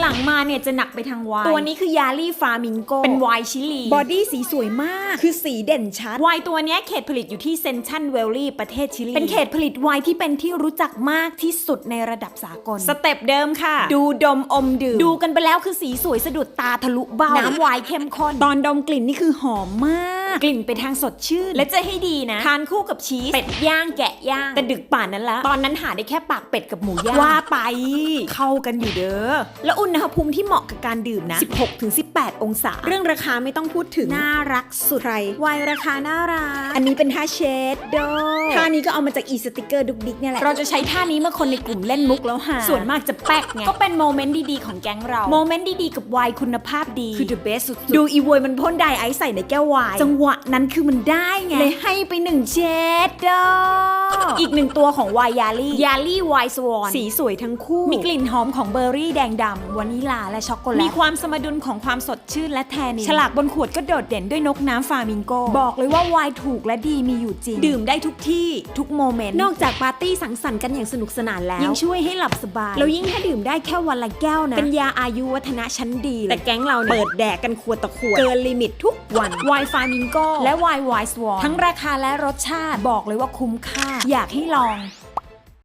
หลังๆมาเนี่ยจะหนักไปทางไวน์ตัวนี้คือยาลี่ฟามิงโก เป็นไวน์ชิลี บอดี้สีสวยมาก คือสีเด่นชัดไวน์ตัวเนี้ยเขตผลิตอยู่ที่เซนชันเวลลี่ประเทศชิลี เป็นเขตผลิตไวน์ที่เป็นที่รู้จักมากที่สุดในระดับสากล สเต็ปเดิมค่ะ ดูดมอมดื่ม ดูกันไปแล้วคือสีสวยสะดุดตาทะลุเบ้า น้ำไวน์เข้มข้น ตอนดมกลิ่นนี่คือหอมมาก กลิ่นไปทางสดชื่น และจะให้ดีนะ ทานคู่กับชีส เป็ดย่างแกะย่าง แต่ดึกป่านนั้นละ ตอนนั้นหาได้แค่ปากเป็ดกับหมูย่าง ว่าไป เข้ากันอยู่เด้อ แล้วอุณหภูมิที่เหมาะกับการดื่มนะ 16-18 องศา เรื่องราคาไม่ต้องพูดถึง น่ารักสุดใครไวน์ราคาน่ารัก อันนี้เป็นท่าเชดโดท่านี้ก็เอามาจากอีสติกเกอร์ดุกดิกเนี่ยแหละ เราจะใช้ท่านี้เมื่อคนในกลุ่มเล่นมุกแล้วหาส่วนมากจะแป๊กไง ก็เป็นโมเมนต์ดีๆของแก๊งเรา โมเมนต์ดีๆกับไวน์คุณภาพดี คือ the best สุดๆดูอีโวยมันพ่นไดไอซ์ใส่ในแก้วไวน์จังหววะนั้นคือมันได้ไง เลยให้ไปหนึ่งเชดโดอี กหนึ่งตัวของไวน์ยาลี่ยาลี่ไวน์สวอนสีสวยทั้งคู่ มีกลิ่นหอมของเบอร์รี่แดงดำวานิลาและช็อกโกแลต มีความสมดุลของความสดชื่นและแทนนินฉลากบนขวดก็โดดเด่นด้วยนกน้ำฟามิงโก บอกเลยว่าไวน์ถูกและดีมีอยู่จริง ดื่มได้ทุกที่ทุกโมเมนต์ นอกจากปาร์ตี้สังสรรค์กันอย่างสนุกสนานแล้วยิ่งช่วยให้หลับสบาย แล้วยิ่งถ้าดื่มได้แค่วันละแก้วนะ เป็นยาอายุวัฒนะชั้นดีเลยแต่แก๊งเราเนี่ยเปิดแดกกันขวดต่อขวด เกินลิมิตทุกวันไวน์ฟามิงโกและไวน์ไวน์สวอนทั้งราคาและรสชาติบอกเลยว่าคุ้มค่าอยากให้ลอง